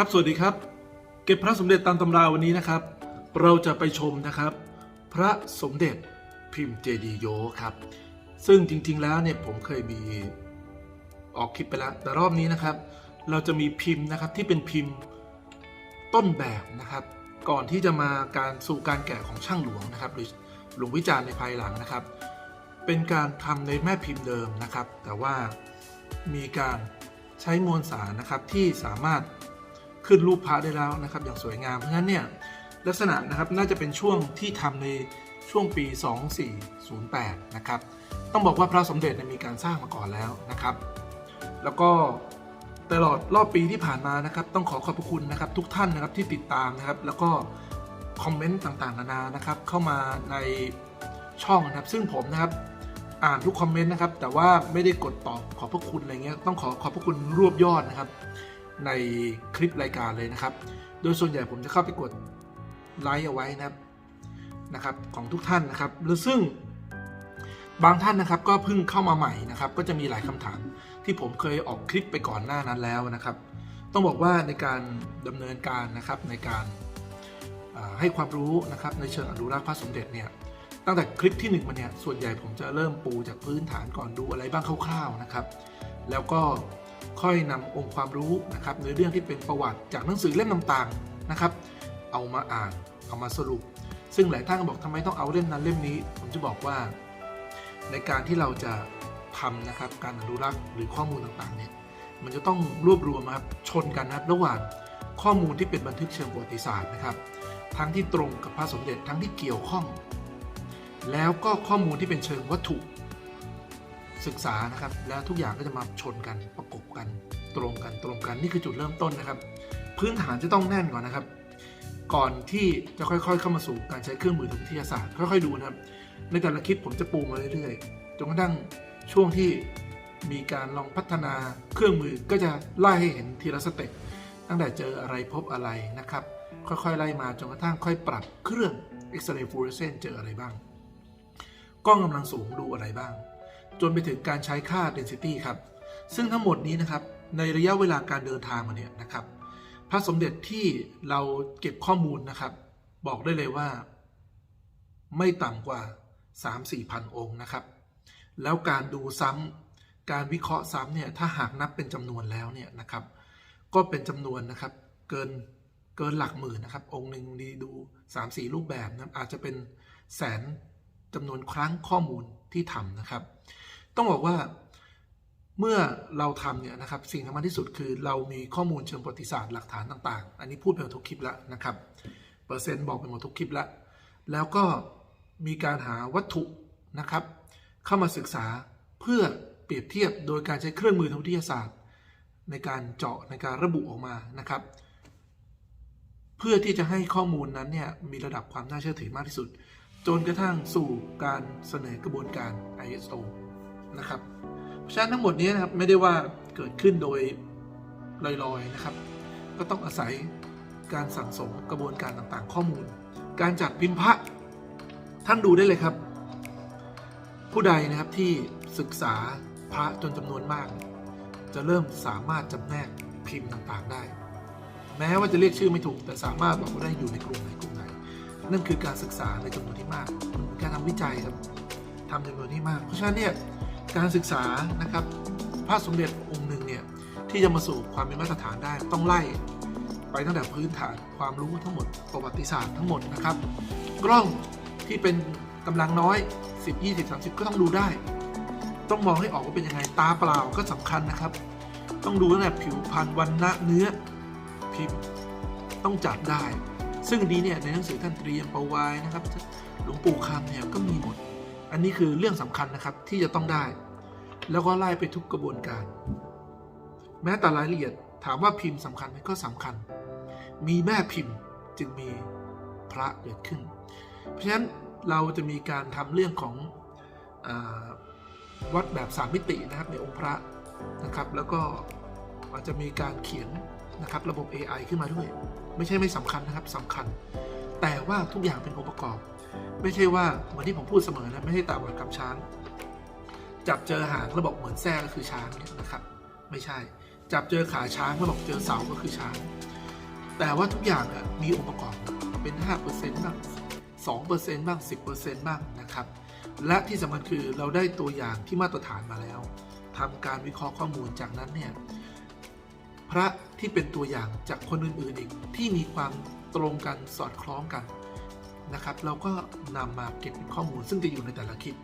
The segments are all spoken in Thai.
ครับสวัสดีครับ เก็บพระสมเด็จตามตำราวันนี้นะครับ เราจะไปชมนะครับ พระสมเด็จพิมพ์เจดีย์โยครับ ซึ่งจริงๆแล้วเนี่ยผมเคยมีออกคลิปไปแล้ว แต่รอบนี้นะครับ เราจะมีพิมพ์นะครับที่เป็นพิมพ์ต้นแบบนะครับ ก่อนที่จะมาการสู่การแกะของช่างหลวงนะครับ หรือหลวงวิจารณ์ในภายหลังนะครับ เป็นการทำในแม่พิมพ์เดิมนะครับ แต่ว่ามีการใช้มวลสารนะครับที่สามารถ ขึ้นรูปพระได้แล้วนะครับ อย่างสวยงามเพราะฉะนั้นเนี่ยลักษณะนะครับน่าจะเป็นช่วงที่ทำในช่วงปี 2408 นะครับ ต้องบอกว่าพระสมเด็จมีการสร้างมาก่อนแล้วนะครับ แล้วก็ตลอดรอบปีที่ผ่านมานะครับ ต้องขอขอบพระคุณนะครับทุกท่านนะครับที่ติดตามนะครับ แล้วก็คอมเมนต์ต่างๆนานานะครับ เข้ามาในช่องนะครับ ซึ่งผมนะครับอ่านทุกคอมเมนต์นะครับ แต่ว่าไม่ได้กดตอบขอบพระคุณอะไรเงี้ยต้องขอขอบพระคุณรวบยอดนะครับ ในคลิปรายการเลยนะครับ โดยส่วนใหญ่ผมจะเข้าไปกดไลค์เอาไว้นะครับนะครับของทุกท่านนะครับ หรือซึ่งบางท่านนะครับก็เพิ่งเข้ามาใหม่นะครับ ก็จะมีหลายคำถามที่ผมเคยออกคลิปไปก่อนหน้านั้นแล้วนะครับ ต้องบอกว่าในการดำเนินการนะครับในการให้ความรู้นะครับในเชิงอนุรักษ์พระสมเด็จเนี่ยตั้งแต่คลิปที่1มาเนี่ยส่วนใหญ่ผมจะเริ่มปูจากพื้นฐานก่อนดูอะไรบ้างคร่าวๆนะครับ แล้วก็ ค่อยนำองค์ความรู้นะครับในเรื่องที่เป็นประวัติจากหนังสือเล่มต่างๆนะครับ เอามาอ่านเอามาสรุป ซึ่งหลายท่านก็บอกทำไมต้องเอาเล่มนั้นเล่มนี้ ผมจะบอกว่า ในการที่เราจะทำนะครับการอนุรักษ์หรือข้อมูลต่างๆเนี่ยมันจะต้องรวบรวมนะครับชนกันนะครับระหว่างข้อมูลที่เป็นบันทึกเชิงประวัติศาสตร์นะครับ ทั้งที่ตรงกับพระสมเด็จทั้งที่เกี่ยวข้อง แล้วก็ข้อมูลที่เป็นเชิงวัตถุ ศึกษานะครับ แล้วทุกอย่างก็จะมาชนกันประกบกันตรงกันตรงกันนี่คือจุดเริ่มต้นนะครับ พื้นฐานจะต้องแน่นก่อนนะครับ ก่อนที่จะค่อยๆ เข้ามาสู่การใช้เครื่องมือทางวิทยาศาสตร์ ค่อยๆดูนะครับ ในแต่ละคลิปผมจะปูมาเรื่อยๆจนกระทั่งช่วงที่มีการลองพัฒนาเครื่องมือก็จะไล่ให้เห็นทีละสเต็ปตั้งแต่เจออะไรพบอะไรนะครับ ค่อยๆ ไล่มาจนกระทั่งค่อยปรับเครื่องเอ็กซเรย์ฟลูออเรสเซนต์เจออะไรบ้าง กล้องกำลังสูงดูอะไรบ้าง จนไปถึงการใช้ค่า density ครับ ซึ่งทั้งหมดนี้นะครับ ในระยะเวลาการเดินทางมาเนี่ยนะครับ พระสมเด็จที่เราเก็บข้อมูลนะครับ บอกได้เลยว่า ไม่ต่ำกว่า 3-4พันองค์นะครับ แล้วการดูซ้ำการวิเคราะห์ซ้ำเนี่ย ถ้าหากนับเป็นจำนวนแล้วเนี่ยนะครับ ก็เป็นจำนวนนะครับ เกินเกินหลักหมื่นนะครับ องค์หนึ่งดีดู 3-4 รูปแบบนะครับอาจจะเป็นแสนจำนวนครั้งข้อมูลที่ทำนะครับ ต้องบอกว่าเมื่อเราทำเนี่ยนะครับสิ่งสำคัญที่สุดคือเรามีข้อมูลเชิงประวัติศาสตร์หลักฐานต่าง ๆ อันนี้พูดไปหมดทุกคลิปแล้วนะครับเปอร์เซ็นต์บอกไปหมดทุกคลิปแล้ว แล้วก็มีการหาวัตถุนะครับ เข้ามาศึกษาเพื่อเปรียบเทียบโดยการใช้เครื่องมือทางวิทยาศาสตร์ ในการเจาะในการระบุออกมานะครับ เพื่อที่จะให้ข้อมูลนั้นเนี่ยมีระดับความน่าเชื่อถือมากที่สุด จนกระทั่งสู่การเสนอกระบวนการ ISO นะครับเพราะฉะนั้นทั้งหมดนี้นะครับไม่ได้ว่าเกิดขึ้นโดยลอยๆนะครับ ก็ต้องอาศัยการสั่งสมกระบวนการต่างๆ ข้อมูล การจัดพิมพ์พระท่านดูได้เลยครับ ผู้ใดนะครับที่ศึกษาพระจนจำนวนมาก จะเริ่มสามารถจำแนกพิมพ์ต่างๆได้ แม้ว่าจะเรียกชื่อไม่ถูก แต่สามารถบอกว่าได้อยู่ในกลุ่มไหนกลุ่มไหน นั่นคือการศึกษาในจำนวนที่มาก การทำวิจัยครับทำจำนวนที่มาก เพราะฉะนั้นเนี่ย การศึกษานะครับพระสมเด็จองค์หนึ่งเนี่ยที่จะมาสู่ความเป็นมาตรฐานได้ต้องไล่ไปตั้งแต่พื้นฐานความรู้ทั้งหมดประวัติศาสตร์ทั้งหมดนะครับ กล้องที่เป็นกำลังน้อย 10 20 30 ก็ต้องดูได้ ต้องมองให้ออกว่าเป็นยังไงตาเปล่าก็สำคัญนะครับ ต้องดูตั้งแต่ผิวพรรณวันณะเนื้อพิมพ์ต้องจับได้ ซึ่งอันนี้เนี่ยในหนังสือท่านเตรียมประวายนะครับหลวงปู่คำเนี่ยก็มีหมด อันนี้คือเรื่องสำคัญนะครับที่จะต้องได้ แล้วก็ไล่ไปทุกกระบวนการ แม้แต่รายละเอียดถามว่าพิมพ์สำคัญไหมก็สำคัญ มีแม่พิมพ์จึงมีพระเกิดขึ้น เพราะฉะนั้นเราจะมีการทำเรื่องของอวัดแบบสามมิตินะครับในองค์พระนะครับ แล้วก็อาจจะมีการเขียนนะครับระบบ AI ขึ้นมาด้วย ไม่ใช่ไม่สำคัญนะครับสำคัญ แต่ว่าทุกอย่างเป็นองค์ประกอบ ไม่ใช่ว่าเหมือนที่ผมพูดเสมอนะไม่ใช่ตาบอดกับช้าง จับเจอหางแล้วบอกเหมือนแท้ก็คือช้างเนี่ยนะครับ ไม่ใช่ จับเจอขาช้างแล้วบอกเจอเสาก็คือช้าง แต่ว่าทุกอย่างอะมีองค์ประกอบเป็น 5%บ้าง 2%บ้าง 10%บ้างนะครับ และที่สำคัญคือเราได้ตัวอย่างที่มาตรฐานมาแล้วทำการวิเคราะห์ข้อมูลจากนั้นเนี่ยพระที่เป็นตัวอย่างจากคนอื่นๆอีกที่มีความตรงกันสอดคล้องกันนะครับ เราก็นำมาเก็บเป็นข้อมูลซึ่งจะอยู่ในแต่ละคลิป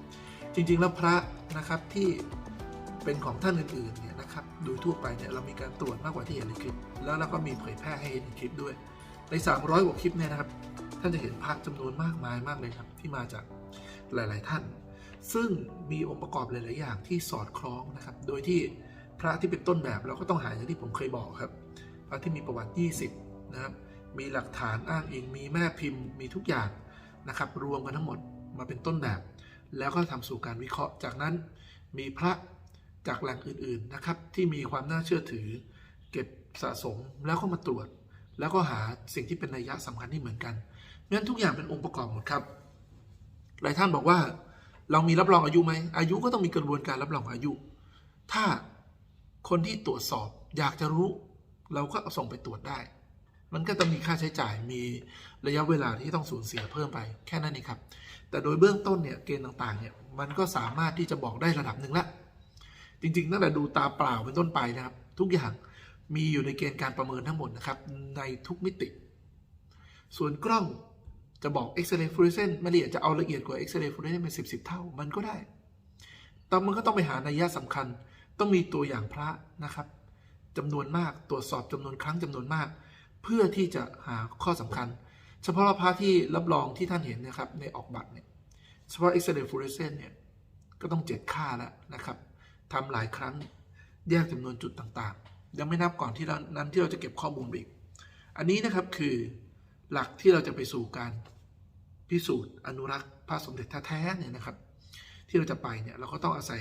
จริง ๆ แล้วพระนะครับที่เป็นของท่านอื่นๆเนี่ยนะครับโดยทั่วไปเนี่ยเรามีการตรวจมากกว่าที่เห็นในคลิป แล้วเราก็มีเผยแพร่ให้เห็นในคลิปด้วย ใน 300กว่าคลิปเนี่ยนะครับ ท่านจะเห็นพระจำนวนมากมายมากเลยครับที่มาจากหลาย ๆ ท่าน ซึ่งมีองค์ประกอบหลาย ๆ อย่างที่สอดคล้องนะครับ โดยที่พระที่เป็นต้นแบบเราก็ต้องหาอย่างที่ผมเคยบอกครับ พระที่มีประวัติ 20 นะครับ มีหลักฐานอ้างอิง มีแม่พิมพ์ มีทุกอย่างนะครับ รวมกันทั้งหมดมาเป็นต้นแบบ แล้วก็ทำสู่การวิเคราะห์ จากนั้นมีพระจากแหล่งอื่นๆนะครับ ที่มีความน่าเชื่อถือ เก็บสะสมแล้วก็มาตรวจ แล้วก็หาสิ่งที่เป็นนัยยะสำคัญที่เหมือนกันงั้นทุกอย่างเป็นองค์ประกอบหมดครับ หลายท่านบอกว่า เรามีรับรองอายุไหมอายุก็ต้องมีกระบวนการรับรองอายุ ถ้าคนที่ตรวจสอบอยากจะรู้ เราก็ส่งไปตรวจได้ มันก็จะมีค่าใช้จ่ายมีระยะเวลาที่ต้องสูญเสียเพิ่มไปแค่นั้นเองครับ แต่โดยเบื้องต้นเนี่ยเกณฑ์ต่างๆเนี่ยมันก็สามารถที่จะบอกได้ระดับหนึ่งละจริงๆตั้งแต่ดูตาเปล่าเป็นต้นไปนะครับ ทุกอย่างมีอยู่ในเกณฑ์การประเมินทั้งหมดนะครับ ในทุกมิติ ส่วนกล้องจะบอกเอ็กซเรย์ฟลูออเรสเซนต์ไม่ละเอียดจะเอาละเอียดกว่าเอ็กซเรย์ฟลูออเรสเซนต์เป็นสิบสิบเท่ามันก็ได้ แต่มันก็ต้องไปหานัยยะสำคัญ ต้องมีตัวอย่างพระนะครับจำนวนมากตรวจสอบจำนวนครั้งจำนวนมาก เพื่อที่จะหาข้อสำคัญ เฉพาะพระที่รับรองที่ท่านเห็นนะครับในออกบัตรเนี่ยเฉพาะเอ็กซเรย์ฟลูออเรสเซนต์เนี่ยก็ต้องเจ็ดค่าแล้วนะครับทำหลายครั้งแยกจำนวนจุดต่างๆ ยังไม่นับก่อนที่เรานั้นที่เราจะเก็บข้อมูลอีก อันนี้นะครับคือหลักที่เราจะไปสู่การพิสูจน์อนุรักษ์พระสมเด็จแท้ๆเนี่ยนะครับ ที่เราจะไปเนี่ยเราก็ต้องอาศัย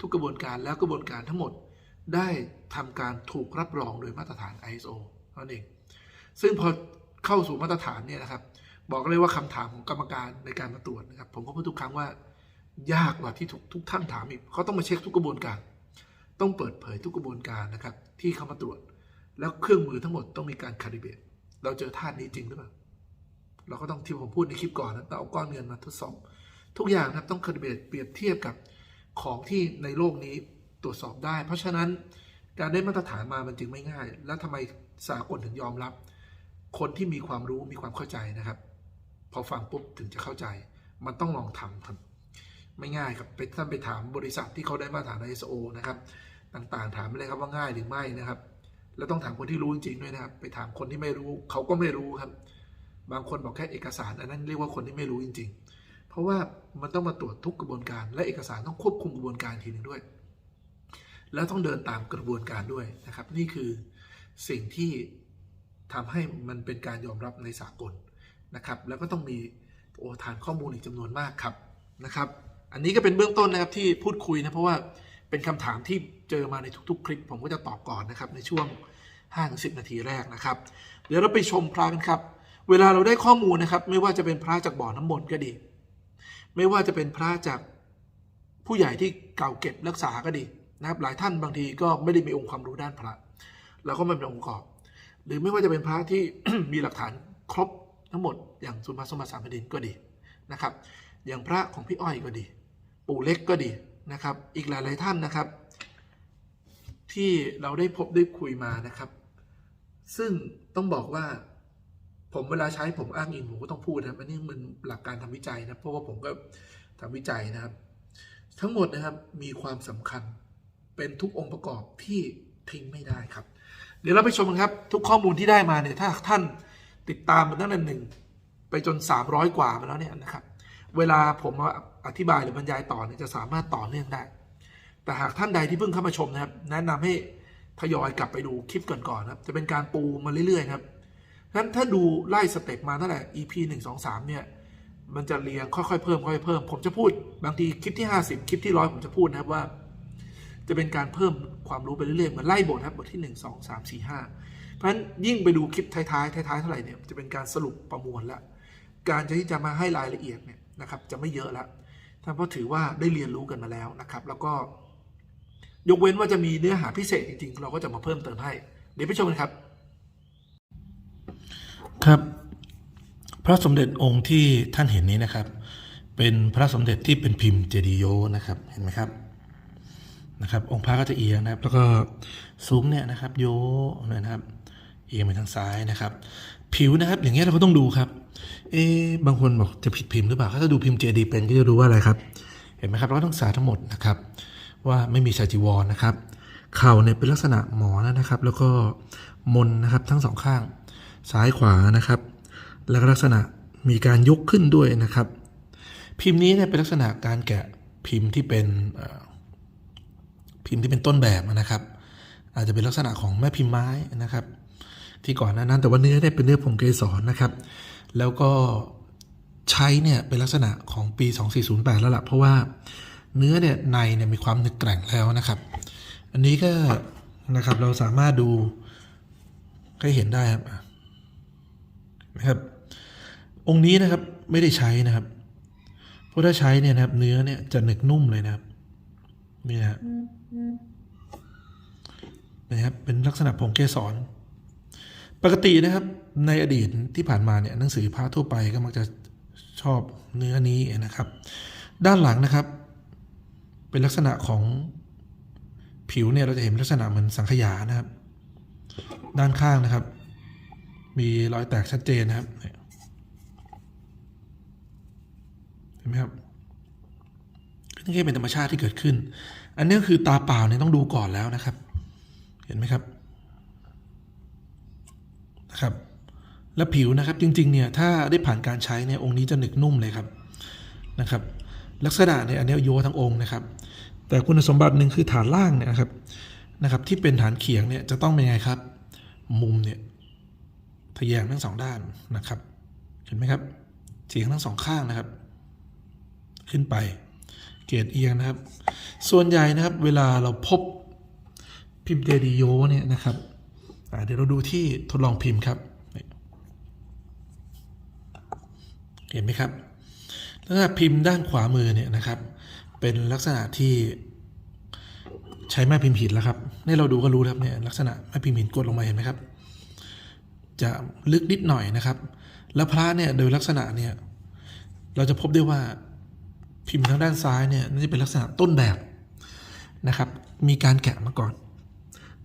ทุกกระบวนการแล้วกระบวนการทั้งหมดได้ทำการถูกรับรองโดยมาตรฐาน ISO นั่นเอง ซึ่งพอ เข้าสู่มาตรฐานเนี่ยนะครับ บอกเลยว่าคำถามของกรรมการในการมาตรวจนะครับ ผมก็พูดทุกครั้งว่า ยากกว่าที่ทุกทุกท่านถามอีกเขาต้องมาเช็คทุกกระบวนการ ต้องเปิดเผยทุกกระบวนการนะครับ ที่เขามาตรวจ แล้วเครื่องมือทั้งหมดต้องมีการคาลิเบตเราเจอธาตุนี้จริงหรือเปล่าเราก็ต้องที่ผมพูดในคลิปก่อนนะต้องเอาก้อนเงินมาทดสอบทุกอย่างนะครับต้องคาลิเบตเปรียบเทียบกับของที่ในโลกนี้ตรวจสอบได้ เพราะฉะนั้นการได้มาตรฐานมามันจึงไม่ง่าย แล้วทำไมสากลถึงยอมรับ คนที่มีความรู้มีความเข้าใจนะครับ พอฟังปุ๊บถึงจะเข้าใจ มันต้องลองทำครับไม่ง่ายครับไปท่านไปถามบริษัทที่เขาได้มาตรฐาน ISO นะครับ ต่างๆ ถามเลยครับว่าง่ายหรือไม่นะครับ แล้วต้องถามคนที่รู้จริงๆด้วยนะครับ ไปถามคนที่ไม่รู้ เขาก็ไม่รู้ครับ บางคนบอกแค่เอกสาร อันนั้นเรียกว่าคนที่ไม่รู้จริง ๆ เพราะว่ามันต้องมาตรวจทุกกระบวนการ และเอกสารต้องควบคุมกระบวนการทีหนึ่งด้วย แล้วต้องเดินตามกระบวนการด้วยนะครับ นี่คือสิ่งที่ ทำให้มันเป็นการยอมรับในสากลนะครับ แล้วก็ต้องมีโอฐานข้อมูลอีกจำนวนมากครับนะครับ อันนี้ก็เป็นเบื้องต้นนะครับที่พูดคุยนะเพราะว่าเป็นคำถามที่เจอมาในทุกๆ คลิป ผมก็จะตอบก่อนนะครับในช่วง5-10 นาทีแรกนะครับ เดี๋ยวเราไปชมพระกันครับ เวลาเราได้ข้อมูลนะครับ ไม่ว่าจะเป็นพระจากบ่อน้ำมนต์ก็ดี ไม่ว่าจะเป็นพระจากผู้ใหญ่ที่เก่าเก็บรักษาก็ดีนะครับ หลายท่านบางทีก็ไม่ได้มีองค์ความรู้ด้านพระเราก็ไมันเป็นองค์ประกอบ หรือไม่ว่าจะเป็นพระที่มีหลักฐานครบทั้งหมดอย่างสุนทรสมบัติสามแผ่นดินก็ดีนะครับ อย่างพระของพี่อ้อยก็ดี ปู่เล็กก็ดีนะครับ อีกหลายๆท่านนะครับ ที่เราได้พบได้คุยมานะครับ ซึ่งต้องบอกว่าผมเวลาใช้ผมอ้างอิงผมก็ต้องพูดนะครับอันนี้มันหลักการทำวิจัยนะเพราะว่าผมก็ทำวิจัยนะครับ ทั้งหมดนะครับมีความสำคัญเป็นทุกองค์ประกอบที่ทิ้งไม่ได้ครับ เดี๋ยวเราไปชมกันครับ ทุกข้อมูลที่ได้มาเนี่ยถ้าท่านติดตามมาตั้งแต่หนึ่งไปจน 300 กว่ามาแล้วเนี่ยนะครับ เวลาผมมาอธิบายหรือบรรยายต่อเนี่ยจะสามารถต่อเนื่องได้ แต่หากท่านใดที่เพิ่งเข้ามาชมนะครับ แนะนำให้ทยอยกลับไปดูคลิปก่อนๆนะครับ จะเป็นการปูมาเรื่อยๆครับงั้นถ้าดูไล่สเต็ปมาตั้งแต่ EP 1 2 3 เนี่ย มันจะเรียงค่อยๆเพิ่มค่อยๆเพิ่ม ผมจะพูดบางทีคลิปที่ 50 คลิปที่ร้อยผมจะพูดนะครับว่า จะเป็นการเพิ่มความรู้ไปเรื่อยๆเหมือนไล่บทครับบทที่ 1 2 3 4 5 เพราะฉะนั้นยิ่งไปดูคลิปท้ายๆท้ายๆเท่าไหร่เนี่ยจะเป็นการสรุปประมวลแล้วการที่จะมาให้รายละเอียดเนี่ยนะครับจะไม่เยอะแล้วท่านเพราะถือว่าได้เรียนรู้กันมาแล้วนะครับ แล้วก็ ยกเว้นว่าจะมีเนื้อหาพิเศษจริงๆ เราก็จะมาเพิ่มเติมให้ เดี๋ยวไปชมกันครับ ครับ พระสมเด็จองค์ที่ท่านเห็นนี้นะครับ เป็นพระสมเด็จที่เป็นพิมพ์เจดีย์โยนะครับเห็นไหมครับ นะครับ องค์พระก็จะเอียงนะครับ แล้วก็ซุ้มเนี่ยนะครับ โยนะครับ เอียงไปทางซ้ายนะครับ ผิวนะครับ อย่างเงี้ยเราก็ต้องดูครับ เอ๊บางคนบอกจะผิดพิมพ์หรือเปล่าถ้าดูพิมพ์เจดีเป็นก็จะดูว่าอะไรครับ เห็นไหมครับ เราก็ต้องศาทั้งหมดนะครับ ว่าไม่มีชาจีวรนะครับ เข่าเนี่ยเป็นลักษณะหมอนะครับ แล้วก็มนนะครับทั้งสองข้าง ซ้ายขวานะครับ แล้วก็ลักษณะมีการยกขึ้นด้วยนะครับ พิมพ์นี้เนี่ยเป็นลักษณะการแกะพิมพ์ที่เป็น พิมพ์ที่เป็นต้นแบบนะครับ อาจจะเป็นลักษณะของแม่พิมพ์ไม้นะครับ ที่ก่อนหน้านั้นแต่ว่าเนื้อเนี่ยเป็นเนื้อผงเกสรนะครับ แล้วก็ใช้เนี่ยเป็นลักษณะของปี 2408 แล้วล่ะเพราะว่าเนื้อเนี่ยในเนี่ยมีความหนึกแกร่งแล้วนะครับ อันนี้ก็นะครับเราสามารถดูให้เห็นได้ครับนะครับ องค์นี้นะครับไม่ได้ใช้นะครับ เพราะถ้าใช้เนี่ยนะครับเนื้อเนี่ยจะหนึกนุ่มเลยนะครับ นี่นะครับนะครับเป็นลักษณะผงเกสร ปกตินะครับ ในอดีตที่ผ่านมาเนี่ยหนังสือพระทั่วไปก็มักจะชอบเนื้อนี้นะครับ ด้านหลังนะครับ เป็นลักษณะของผิวเนี่ยเราจะเห็นลักษณะเหมือนสังขยานะครับ ด้านข้างนะครับ มีรอยแตกชัดเจนนะครับเห็นไหมครับ นี่เป็นธรรมชาติที่เกิดขึ้น อันนี้คือตาเปล่าเนี่ยต้องดูก่อนแล้วนะครับ เห็นไหมครับนะครับ และผิวนะครับจริงๆเนี่ยถ้าได้ผ่านการใช้เนี่ยองค์นี้จะหนึกนุ่มเลยครับนะครับ ลักษณะเนี่ยอันนี้โยทั้งองค์นะครับ แต่คุณสมบัติหนึ่งคือฐานล่างเนี่ยนะครับนะครับ ที่เป็นฐานเขียงเนี่ยจะต้องเป็นไงครับ มุมเนี่ยทะแยงทั้งสองด้านนะครับ เห็นไหมครับเฉียงทั้งสองข้างนะครับ ขึ้นไป เกรดเอียงนะครับ ส่วนใหญ่นะครับเวลาเราพบพิมพ์เดดิโยเนี่ยนะครับเดี๋ยวเราดูที่ทดลองพิมพ์ครับเห็นไหมครับลักษณะพิมพ์ด้านขวามือเนี่ยนะครับ เป็นลักษณะที่ใช้แม่พิมพ์หินแล้วครับนี่เราดูก็รู้ครับเนี่ยลักษณะแม่พิมพ์หินกดลงมาเห็นไหมครับ จะลึกนิดหน่อยนะครับ แล้วพระเนี่ยโดยลักษณะเนี่ยเราจะพบได้ว่า พิมพ์ทางด้านซ้ายเนี่ยน่าจะเป็นลักษณะต้นแบบนะครับ มีการแกะมาก่อน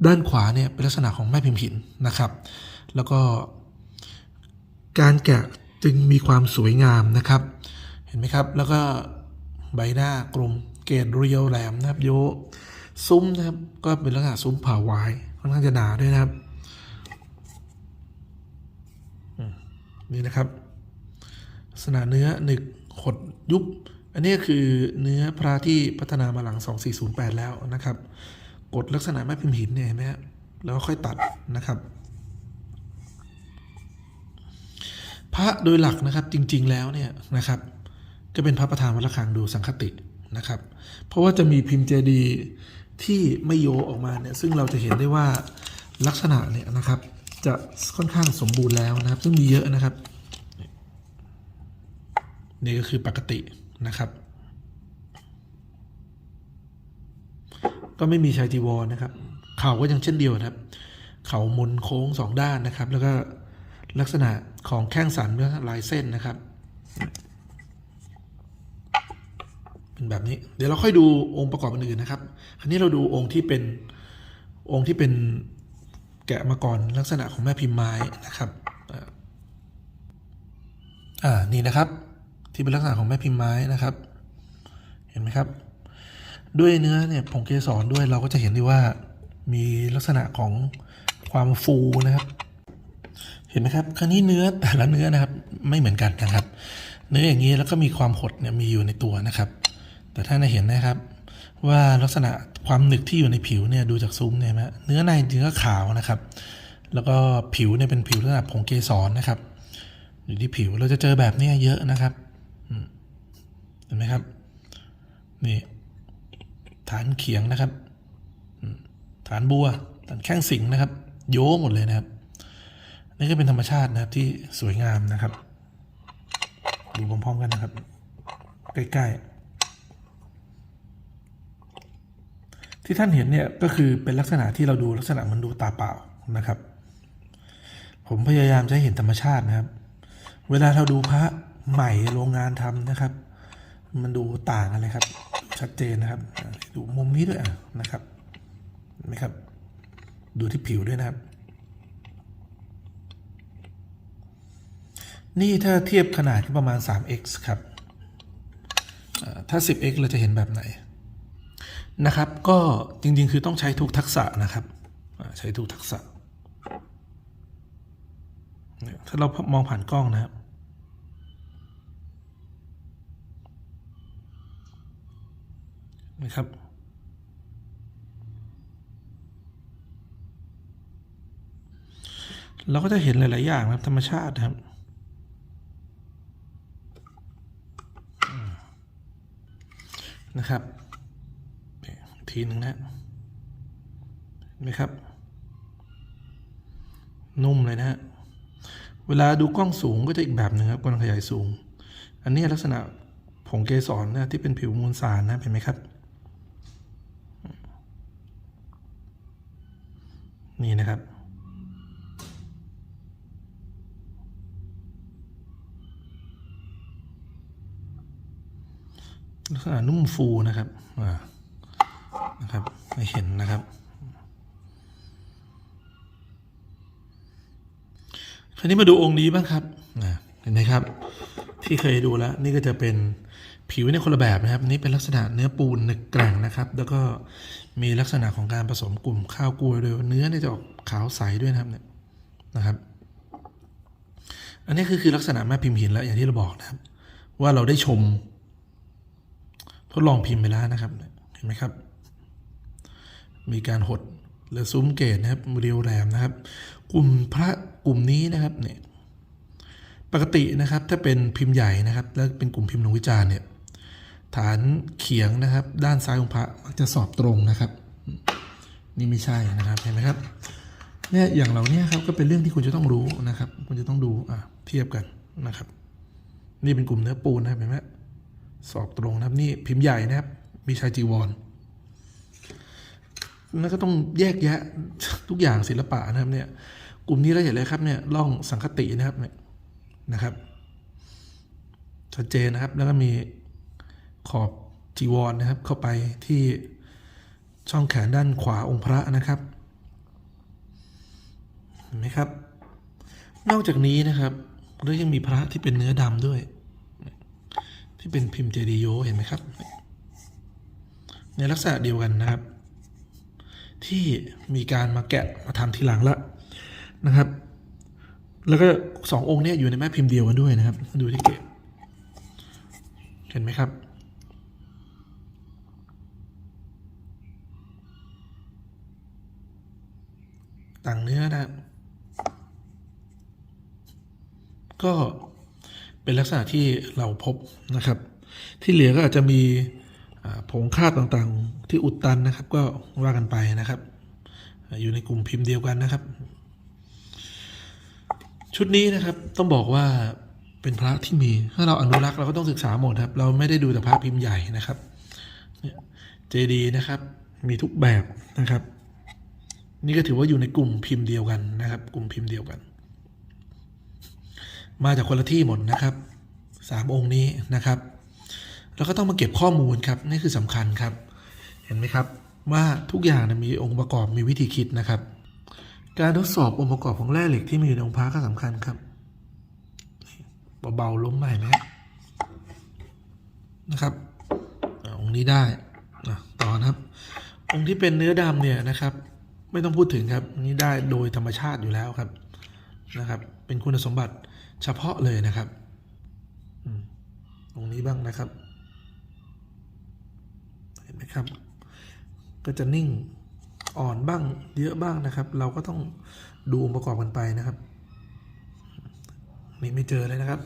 ด้านขวาเนี่ยเป็นลักษณะของแม่พิมพ์หินนะครับ แล้วก็การแกะจึงมีความสวยงามนะครับ เห็นไหมครับ แล้วก็ใบหน้ากลมเกรดเรียวแหลมนะครับโยซุ้มนะครับ ก็เป็นลักษณะซุ้มผ่าวายค่อนข้างจะหนาด้วยนะครับนี่นะครับลักษณะเนื้อหนึกขดยุบ อันนี้คือเนื้อพระที่พัฒนามาหลัง 2408 แล้วนะครับ กดลักษณะแม่พิมพ์หินเนี่ยเห็นไหมฮะแล้วก็ค่อยตัดนะครับ พระโดยหลักนะครับจริง ๆ แล้วเนี่ยนะครับ ก็เป็นพระประธานวัดระฆังดูสังคตินะครับ เพราะว่าจะมีพิมพ์เจดีย์ที่ไม่โยออกมาเนี่ยซึ่งเราจะเห็นได้ว่าลักษณะเนี่ยนะครับ จะค่อนข้างสมบูรณ์แล้วนะครับ ซึ่งมีเยอะนะครับ นี่ก็คือปกติ นะครับ ก็ไม่มีชายจีวรนะครับ เข่าก็ยังเช่นเดียวนะครับ เข่ามนโค้งสองด้านนะครับ แล้วก็ลักษณะของแข้งสันเนื้อลายเส้นนะครับ เป็นแบบนี้ เดี๋ยวเราค่อยดูองค์ประกอบอื่นๆนะครับ คราวนี้เราดูองค์ที่เป็นองค์ที่เป็นแกะมาก่อนลักษณะของแม่พิมพ์ไม้นะครับ อ่า นี่นะครับ ที่เป็นลักษณะของแม่พิมพ์ไม้นะครับ เห็นไหมครับ ด้วยเนื้อเนี่ยผงเกสรด้วยเราก็จะเห็นได้ว่ามีลักษณะของความฟูนะครับ เห็นไหมครับคราวนี้เนื้อแต่ละเนื้อนะครับไม่เหมือนกันนะครับ เนื้ออย่างนี้แล้วก็มีความหดเนี่ยมีอยู่ในตัวนะครับ แต่ท่านเห็นนะครับว่าลักษณะความหนึกที่อยู่ในผิวเนี่ยดูจากซุ้มเนี่ยเห็นไหมเนื้อในจริงก็ขาวนะครับ แล้วก็ผิวเนี่ยเป็นผิวลักษณะผงเกสรนะครับ อยู่ที่ผิวเราจะเจอแบบเนี้ยเยอะนะครับ ห็นไหมครับนี่ฐานเขียงนะครับ ฐานบัวฐานแข้งสิงนะครับ โยหมดเลยนะครับ นี่ก็เป็นธรรมชาตินะครับที่สวยงามนะครับ ดูพร้อมๆกันนะครับ ใกล้ๆ ที่ท่านเห็นเนี่ยก็คือเป็นลักษณะที่เราดูลักษณะมันดูตาเปล่านะครับ ผมพยายามจะเห็นธรรมชาตินะครับ เวลาเราดูพระใหม่โรงงานทำนะครับ มันดูต่างกันเลยครับ ชัดเจนนะครับ ดูมุมนี้ด้วยนะครับเห็นไหมครับ ดูที่ผิวด้วยนะครับ นี่ถ้าเทียบขนาดก็ประมาณ 3x ครับอ่าถ้า 10x เราจะเห็นแบบไหนนะครับ ก็จริงๆ คือต้องใช้ทุกทักษะนะครับใช้ทุกทักษะ ถ้าเรามองผ่านกล้องนะครับ นะครับ เราก็จะเห็นหลาย ๆ อย่างนะครับธรรมชาตินะครับนะครับทีหนึ่งนะเห็นไหมครับ นุ่มเลยนะฮะเวลาดูกล้องสูงก็จะอีกแบบหนึ่งครับกล้องขยายสูง อันนี้ลักษณะผงเกสรนะที่เป็นผิวมูลสารนะเห็นไหมครับ นี่นะครับ ลักษ ณะนุ่มฟูนะครับนะครับให้เห็นนะครับ คราวนี้มาดูองค์นี้บ้างครับเห็นไหมครับ ที่เคยดูแล้ว นี่ก็จะเป็นผิวในคนละแบบนะครับนี่เป็นลักษณะเนื้อปูนหนึกแกร่งนะครับ แล้วก็มีลักษณะของการผสมกลุ่มข้าวกล้วยโดยเนื้อเนี่ยจะออกขาวใสด้วยนะครับเนี่ยนะครับ อันนี้คือคือลักษณะแม่พิมพ์หินแล้วอย่างที่เราบอกนะครับ ว่าเราได้ชม ทดลองพิมพ์ไปแล้วนะครับ เห็นไหมครับ มีการหดหรือซุ้มเกตนะครับเรียวแรมนะครับ กลุ่มพระกลุ่มนี้นะครับเนี่ยปกตินะครับถ้าเป็นพิมพ์ใหญ่นะครับ แล้วเป็นกลุ่มพิมพ์ลงวิจารณ์เนี่ยฐานเขียงนะครับ ด้านซ้ายของพระมักจะสอบตรงนะครับ นี่ไม่ใช่นะครับเห็นไหมครับเนี่ยอย่างเราเนี่ยครับก็เป็นเรื่องที่คุณจะต้องรู้นะครับ คุณจะต้องดูอะเทียบกันนะครับ นี่เป็นกลุ่มเนื้อปูนนะครับเห็นไหม สอบตรงนะครับนี่พิมพ์ใหญ่นะครับ มีชายจีวรแล้วก็ต้องแยกแยะทุกอย่างศิลปะนะครับเนี่ยกลุ่มนี้เราเห็นเลยครับเนี่ยร่องสังคตินะครับเนี่ยนะครับชัดเจนนะครับแล้วก็มีขอบจีวรนะครับ เข้าไปที่ช่องแขนด้านขวาองค์พระนะครับเห็นไหมครับ นอกจากนี้นะครับเรายังมีพระที่เป็นเนื้อดำด้วย ที่เป็นพิมพ์เจดีโยเห็นไหมครับ ในลักษณะเดียวกันนะครับ ที่มีการมาแกะมาทำทีหลังละนะครับ แล้วก็สององค์เนี้อยู่ในแม่พิมพ์เดียวกันด้วยนะครับ ดูที่เกะเห็นไหมครับต่างเนื้อนะครับก็ เป็นลักษณะที่เราพบนะครับ ที่เหลือก็อาจจะมีผงคราบต่างๆ ที่อุดตันนะครับ ก็ว่ากันไปนะครับ อยู่ในกลุ่มพิมพ์เดียวกันนะครับ ชุดนี้นะครับต้องบอกว่าเป็นพระที่มีถ้าเราอนุรักษ์เราก็ต้องศึกษาหมดครับ เราไม่ได้ดูแต่พระพิมพ์ใหญ่นะครับเนี่ยเจดีนะครับ มีทุกแบบนะครับ นี่ก็ถือว่าอยู่ในกลุ่มพิมพ์เดียวกันนะครับ กลุ่มพิมพ์เดียวกัน มาจากคนละที่หมดนะครับสามองค์นี้นะครับ แล้วก็ต้องมาเก็บข้อมูลครับนี่คือสำคัญครับ เห็นไหมครับว่าทุกอย่างนะมีองค์ประกอบมีวิธีคิดนะครับ การทดสอบองค์ประกอบของแร่เหล็กที่มีอยู่ในองค์พระก็สำคัญครับเบาๆล้มไปไหมนะครับองค์นี้ได้ต่อนะครับ องค์ที่เป็นเนื้อดำเนี่ยนะครับ ไม่ต้องพูดถึงครับนนี้ได้โดยธรรมชาติอยู่แล้วครับนะครับ เป็นคุณสมบัติ เฉพาะเลยนะครับตรงนี้บ้างนะครับ เห็นไหมครับ ก็จะนิ่งอ่อนบ้างเยอะบ้างนะครับ เราก็ต้องดูองค์ประกอบกันไปนะครับ นี่ไม่เจอเลยนะครับ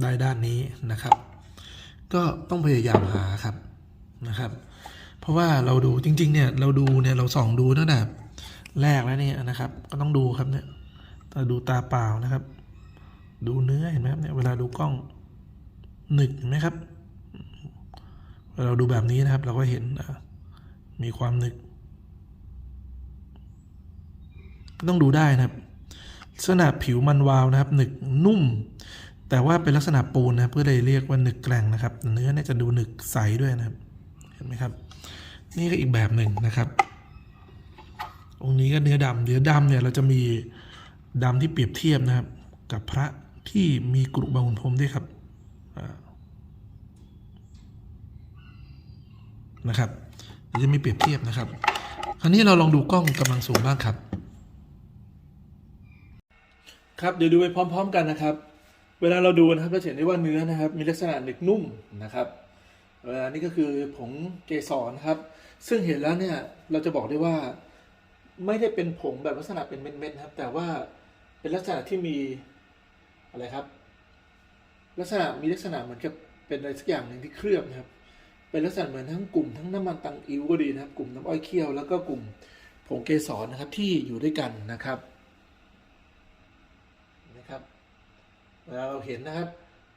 ได้ด้านนี้นะครับ ก็ต้องพยายามหาครับนะครับ เพราะว่าเราดูจริง ๆ เนี่ยเราดูเนี่ยเราส่องดูตั้งแต่แรกแล้วเนี่ยนะครับ ก็ต้องดูครับเนี่ยแต่ดูตาเปล่านะครับ ดูเนื้อเห็นไหมครับเนี่ยเวลาดูกล้องหนึกเห็นไหมครับเราดูแบบนี้นะครับ เราก็เห็นมีความหนึกต้องดูได้นะครับ ลักษณะผิวมันวาวนะครับหนึกนุ่ม แต่ว่าเป็นลักษณะปูนนะเพื่อเลยเรียกว่าหนึกแกร่งนะครับ เนื้อเนี่ยจะดูหนึกใสด้วยนะครับ เห็นไหมครับ นี่ก็อีกแบบหนึ่งนะครับ องค์นี้ก็เนื้อดำเนื้อดำเนี่ยเราจะมีดำที่เปรียบเทียบนะครับ กับพระที่มีกรุบางขุนพรมด้วยครับนะครับเดี๋ยวจะมีเปรียบเทียบนะครับ คราวนี้เราลองดูกล้องกำลังสูงบ้างครับ ครับเดี๋ยวดูไปพร้อม ๆ กันนะครับ เวลาเราดูนะครับเราจะเห็นได้ว่าเนื้อนะครับ มีลักษณะหนึกนุ่มนะครับ อ่อนี่ก็คือผงเกสรนะครับ ซึ่งเห็นแล้วเนี่ยเราจะบอกได้ว่าไม่ได้เป็นผงแบบลักษณะเป็นเม็ดๆนะครับ แต่ว่าเป็นลักษณะที่มีอะไรครับ ลักษณะมีลักษณะเหมือนกับเป็นอะไรสักอย่างหนึ่งที่เคลือบนะครับ เป็นลักษณะเหมือนทั้งกลุ่มทั้งน้ำมันตังอิวก็ดีนะครับ กลุ่มน้ำอ้อยเคี่ยวแล้วก็กลุ่มผงเกสรนะครับที่อยู่ด้วยกันนะครับนะครับเวลาเราเห็นนะครับ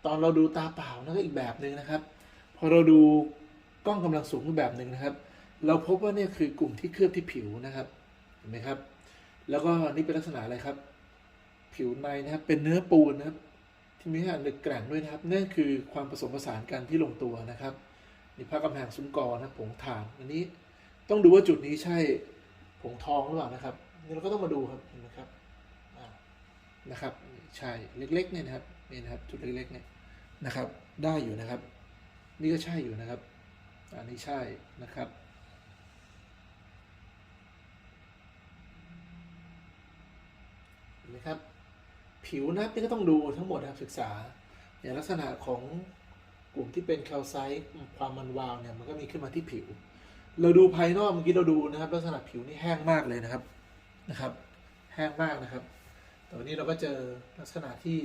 ตอนเราดูตาเปล่านั่นก็อีกแบบหนึ่งนะครับ เราดูกล้องกำลังสูงแบบหนึ่งนะครับ เราพบว่าเนี่ยคือกลุ่มที่เคลือบที่ผิวนะครับเห็นไหมครับ แล้วก็นี่เป็นลักษณะอะไรครับ ผิวในนะครับเป็นเนื้อปูนนะครับ ที่มีขนาดหนึกแกร่งด้วยนะครับนั่นคือความผสมผสานกันที่ลงตัวนะครับนี่พระกำแพงซุ้มกอนะผงถ่านอันนี้ต้องดูว่าจุดนี้ใช่ผงทองหรือเปล่านะครับนี่เราก็ต้องมาดูครับเห็นไหมครับนะครับใช่เล็กๆเนี่ยนะครับนี่นะครับจุดเล็กๆเนี่ยนะครับ ได้อยู่นะครับ นี่ก็ใช่อยู่นะครับ อันนี้ใช่นะครับเห็นไหมครับ ผิวนับนี่ก็ต้องดูทั้งหมดนะครับศึกษา อย่างลักษณะของกลุ่มที่เป็นแคลไซต์ความมันวาวเนี่ยมันก็มีขึ้นมาที่ผิว เราดูภายนอกเมื่อกี้เราดูนะครับ ลักษณะผิวนี่แห้งมากเลยนะครับนะครับ แห้งมากนะครับแต่วันนี้เราก็เจอลักษณะที่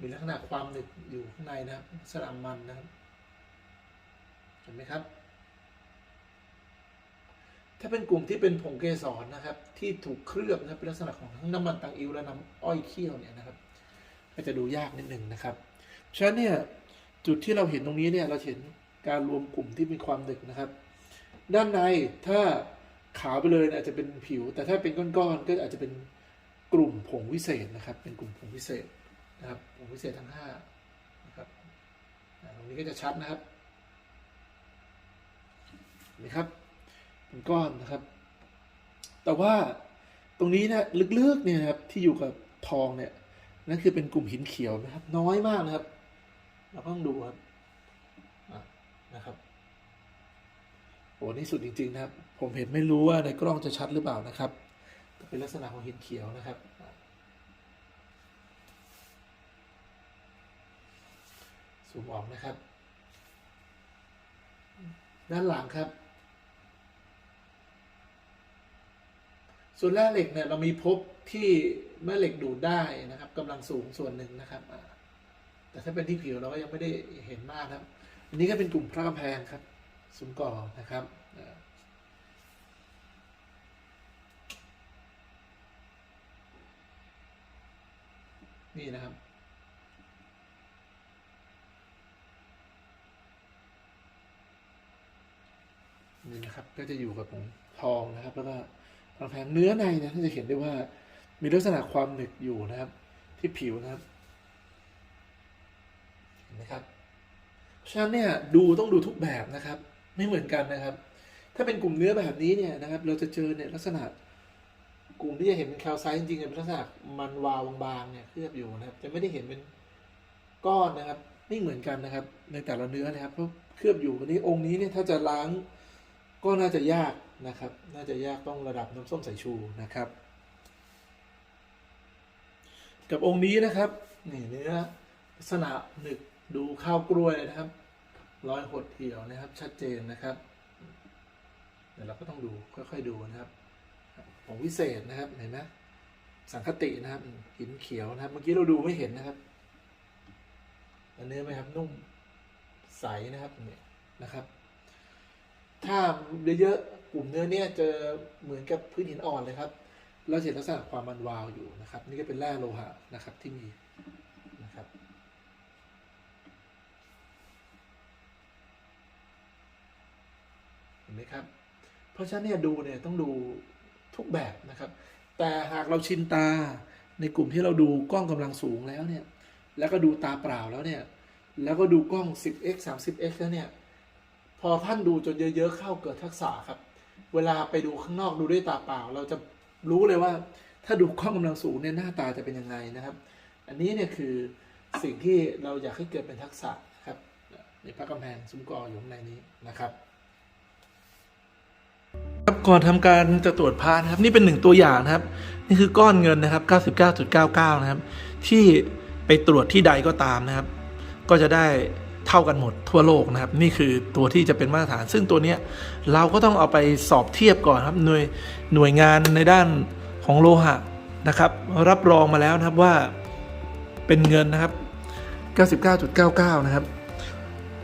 มีลักษณะความหนึบอยู่ข้างในนะครับลักษณะมันนะครับ ห็นไหมครับ ถ้าเป็นกลุ่มที่เป็นผงเกสรนะครับ ที่ถูกเคลือบนะบเป็นลักษณะของทั้งน้ำมันตังอิวและน้ำอ้อยเคี่ยวเนี่ยนะครับ ก็จะดูยากนิดหนึ่งนะครับฉะนั้นเนี่ยจุดที่เราเห็นตรงนี้เนี่ยเราเห็นการรวมกลุ่มที่มีความหนึกนะครับ ด้านในถ้าขาวไปเลยอาจจะเป็นผิว แต่ถ้าเป็นก้อนๆก็อาจจะเป็นกลุ่มผงวิเศษนะครับ เป็นกลุ่มผงวิเศษนะครับผงวิเศษทั้งห้านะครับตรงนี้ก็จะชัดนะครับ นไหมครับเป็นก้อนนะครับ แต่ว่าตรงนี้นะลึกๆเนี่ยนะครับที่อยู่กับทองเนี่ยนั่นคือเป็นกลุ่มหินเขียวนะครับ น้อยมากนะครับ เราต้องดูครับนะครับโอ้นี่สุดจริง ๆ นะครับ ผมเห็นไม่รู้ว่าในกล้องจะชัดหรือเปล่านะครับเป็นลักษณะของหินเขียวนะครับอะซูมออกนะครับ ด้านหลังครับ ส่วนแร่เหล็กเนี่ยเรามีพบที่แม่เหล็กดูดได้นะครับกำลังสูงส่วนหนึ่งนะครับ แต่ถ้าเป็นที่ผิวเราก็ยังไม่ได้เห็นมากครับ อันนี้ก็เป็นกลุ่มพระกำแพงครับสุมก่อนะครับนี่นะครับ นี่นะครับก็จะอยู่กับผงทองนะครับแล้วก็ แพงเนื้อในนะท่านจะเห็นได้ว่ามีลักษณะความหนึบอยู่นะครับ ที่ผิวนะครับเห็นไหมครับฉะนั้นเนี่ยดูต้องดูทุกแบบนะครับ ไม่เหมือนกันนะครับ ถ้าเป็นกลุ่มเนื้อแบบนี้เนี่ยนะครับ เราจะเจอเนี่ยลักษณะกลุ่มที่จะเห็นเป็นแคลไซต์จริงๆเป็นลักษณะมันวาวบางๆเนี่ยเคลือบอยู่นะครับ จะไม่ได้เห็นเป็นก้อนนะครับไม่เหมือนกันนะครับ ในแต่ละเนื้อนะครับเพราะเคลือบอยู่วันนี้องค์นี้เนี่ยถ้าจะล้างก็น่าจะยาก นะครับ น่าจะยากต้องระดับน้ำส้มสายชูนะครับ กับองค์นี้นะครับนี่เนื้อลักษณะหนึกดูข้าวกล้วยเลยนะครับรอยหดเหี่ยวนะครับ ชัดเจนนะครับเดี๋ยวเราก็ต้องดูค่อยๆดูนะครับของวิเศษนะครับเห็นไหมสังคตินะครับหินเขียวนะครับ เมื่อกี้เราดูไม่เห็นนะครับแล้วเนื้อไหมครับนุ่มใสนะครับเนี่ยนะครับ ถ้าเยอะ กลุ่มเนื้อเนี่ยจะเหมือนกับพื้นหินอ่อนเลยครับเราเห็นลักษณะความมันวาวอยู่นะครับ นี่ก็เป็นแร่โลหะนะครับที่มีนะครับเห็นไหมครับ เพราะฉะนั้นเนี่ยดูเนี่ยต้องดูทุกแบบนะครับ แต่หากเราชินตาในกลุ่มที่เราดูกล้องกำลังสูงแล้วเนี่ย แล้วก็ดูตาเปล่าแล้วเนี่ย แล้วก็ดูกล้อง 10x 30x แล้วเนี่ย พอท่านดูจนเยอะ ๆ เข้าเกิดทักษะครับ เวลาไปดูข้างนอกดูด้วยตาเปล่า เราจะรู้เลยว่าถ้าดูกล้องกำลังสูงเนี่ยหน้าตาจะเป็นยังไงนะครับ อันนี้เนี่ยคือสิ่งที่เราอยากให้เกิดเป็นทักษะครับในพระกำแพงซุ้มกออยู่ข้างในนี้นะครับครับก่อนทำการจะตรวจพานะครับ นี่เป็นหนึ่งตัวอย่างนะครับ นี่คือก้อนเงินนะครับ 99.99 นะครับ ที่ไปตรวจที่ใดก็ตามนะครับ ก็จะได้ เท่ากันหมดทั่วโลกนะครับ นี่คือตัวที่จะเป็นมาตรฐาน ซึ่งตัวนี้เราก็ต้องเอาไปสอบเทียบก่อนครับหน่วยหน่วยงานในด้านของโลหะนะครับ รับรองมาแล้วนะครับว่าเป็นเงินนะครับ 99.99 นะครับ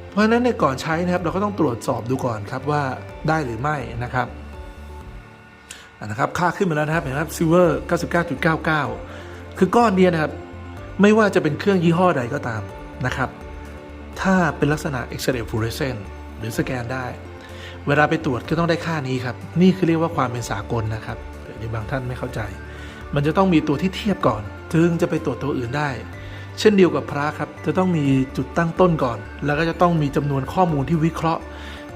เพราะฉะนั้นในก่อนใช้นะครับ เราก็ต้องตรวจสอบดูก่อนครับว่าได้หรือไม่นะครับนะครับค่าขึ้นมาแล้วนะครับเห็นไหมครับซิลเวอร์99.99 คือก้อนเนี้ยนะครับ ไม่ว่าจะเป็นเครื่องยี่ห้อใดก็ตามนะครับ ถ้าเป็นลักษณะ X-ray fluorescent หรือสแกนได้ เวลาไปตรวจก็ต้องได้ค่านี้ครับ นี่คือเรียกว่าความเป็นสากลนะครับเดี๋ยวบางท่านไม่เข้าใจ มันจะต้องมีตัวที่เทียบก่อน ถึงจะไปตรวจตัวอื่นได้ เช่นเดียวกับพระครับ จะต้องมีจุดตั้งต้นก่อน แล้วก็จะต้องมีจำนวนข้อมูลที่วิเคราะห์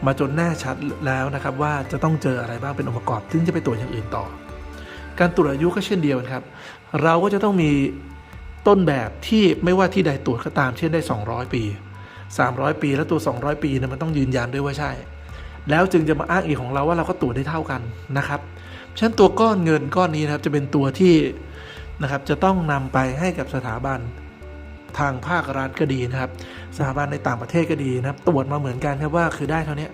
มาจนแน่ชัดแล้วนะครับ ว่าจะต้องเจออะไรบ้างเป็นองค์ประกอบถึงจะไปตรวจอย่างอื่นต่อ การตรวจอายุก็เช่นเดียวกันครับ เราก็จะต้องมีต้นแบบที่ไม่ว่าที่ใดตรวจก็ตาม เช่นได้ 200 ปี 300 ปี แล้วตัว 200 ปีเนี่ยมันต้องยืนยันด้วยว่าใช่ แล้วจึงจะมาอ้างอีกของเราว่าเราก็ตรวจได้เท่ากันนะครับฉะนั้นตัวก้อนเงินก้อนนี้นะครับจะเป็นตัวที่นะครับจะต้องนำไปให้กับสถาบันทางภาครัฐก็ดีนะครับ สถาบันในต่างประเทศก็ดีนะครับ ตรวจมาเหมือนกันครับว่าคือได้เท่านี้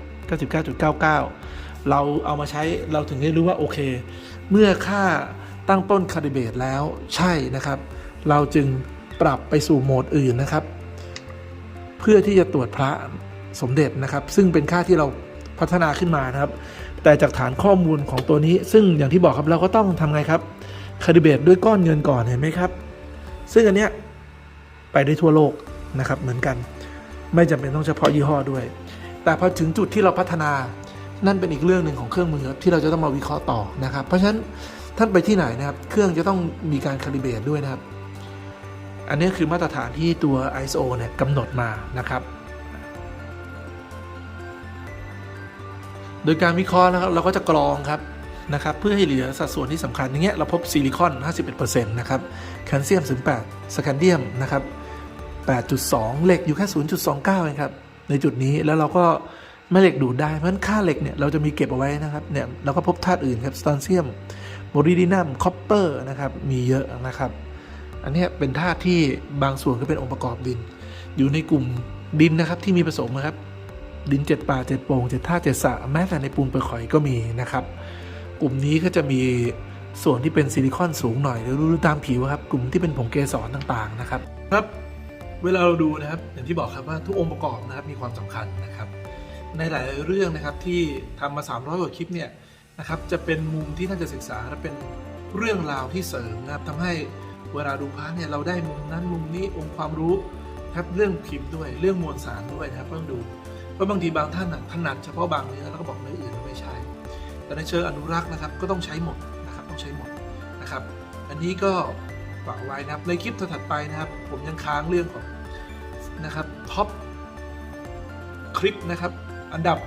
99.99 เราเอามาใช้เราถึงได้รู้ว่าโอเค เมื่อค่าตั้งต้นคาลิเบตแล้วใช่นะครับ เราจึงปรับไปสู่โหมดอื่นนะครับ พื่อที่จะตรวจพระสมเด็จนะครับ ซึ่งเป็นค่าที่เราพัฒนาขึ้นมานะครับ แต่จากฐานข้อมูลของตัวนี้ ซึ่งอย่างที่บอกครับเราก็ต้องทำไงครับคาลิเบตด้วยก้อนเงินก่อนเห็นไหมครับ ซึ่งอันเนี้ยไปได้ทั่วโลกนะครับเหมือนกัน ไม่จำเป็นต้องเฉพาะยี่ห้อด้วย แต่พอถึงจุดที่เราพัฒนานั่นเป็นอีกเรื่องหนึ่งของเครื่องมือที่เราจะต้องมาวิเคราะห์ต่อนะครับ เพราะฉะนั้นท่านไปที่ไหนนะครับ เครื่องจะต้องมีการคาลิเบตด้วยนะครับ อันนี้คือมาตรฐานที่ตัว ISO เนี่ยกำหนดมานะครับ โดยการวิเคราะห์นะครับเราก็จะกรองครับนะครับเพื่อให้เหลือสัดส่วนที่สำคัญอย่างเงี้ยเราพบซิลิคอน 51%นะครับแคลเซียม0.8สแคนเดียมนะครับ 8.2 เหล็กอยู่แค่ 0.29เองครับในจุดนี้แล้วเราก็แม่เหล็กดูดได้เพราะฉะนั้นค่าเหล็กเนี่ยเราจะมีเก็บเอาไว้นะครับเนี่ยเราก็พบธาตุอื่นครับสตนเซียมโมริดินัมคอปเปอร์นะครับมีเยอะนะครับ อันนี้เป็นธาตุที่บางส่วนก็เป็นองค์ประกอบดิน อยู่ในกลุ่มดินนะครับที่มีผสมนะครับ ดินเจ็ดป่าเจ็ดโป่งเจ็ดท่าตุเจ็ดสระแม้แต่ในปูนเปลือกหอยก็มีนะครับ กลุ่มนี้ก็จะมีส่วนที่เป็นซิลิคอนสูงหน่อยหรือรู้ตามผิวครับ กลุ่มที่เป็นผงเกสรต่างๆนะครับครับเวลาเราดูนะครับอย่างที่บอกครับว่าทุกองค์ประกอบนะครับมีความสำคัญนะครับ ในหลายเรื่องนะครับที่ทำมา 300กว่าคลิปเนี่ยนะครับจะเป็นมุมที่ท่านจะศึกษาและเป็นเรื่องราวที่เสริมนะครับทำให้ เวลาดูพระเนี่ยเราได้มุมนั้นมุมนี้องค์ความรู้ครับเรื่องพิมพ์ด้วยเรื่องมวลสารด้วยนะครับต้องดูเพราะบางทีบางท่านน่ะถนัดเฉพาะบางเนื้อแล้วก็บอกเนื้ออื่นไม่ใช่ แต่ในเชิงอนุรักษ์นะครับก็ต้องใช้หมดนะครับต้องใช้หมดนะครับ อันนี้ก็ฝากไว้นะครับในคลิปถัดไปนะครับ ผมยังค้างเรื่องของนะครับท็อปคลิปนะครับอันดับ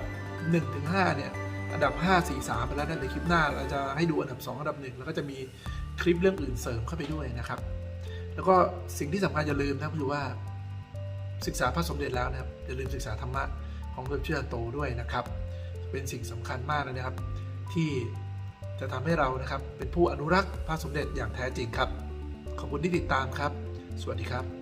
1-5เนี่ยอันดับ 5 4 3 ไปแล้วนะในคลิปหน้าเราจะให้ดูอันดับ 2 อันดับ 1 แล้วก็จะมี คลิปเรื่องอื่นเสริมเข้าไปด้วยนะครับ แล้วก็สิ่งที่สำคัญอย่าลืมนะคือว่า ศึกษาพระสมเด็จแล้วนะครับอย่าลืมศึกษาธรรมะของพระเชื่อโตด้วยนะครับ เป็นสิ่งสำคัญมากเลยนะครับ ที่จะทำให้เรานะครับ เป็นผู้อนุรักษ์พระสมเด็จอย่างแท้จริงครับ ขอบคุณที่ติดตามครับ สวัสดีครับ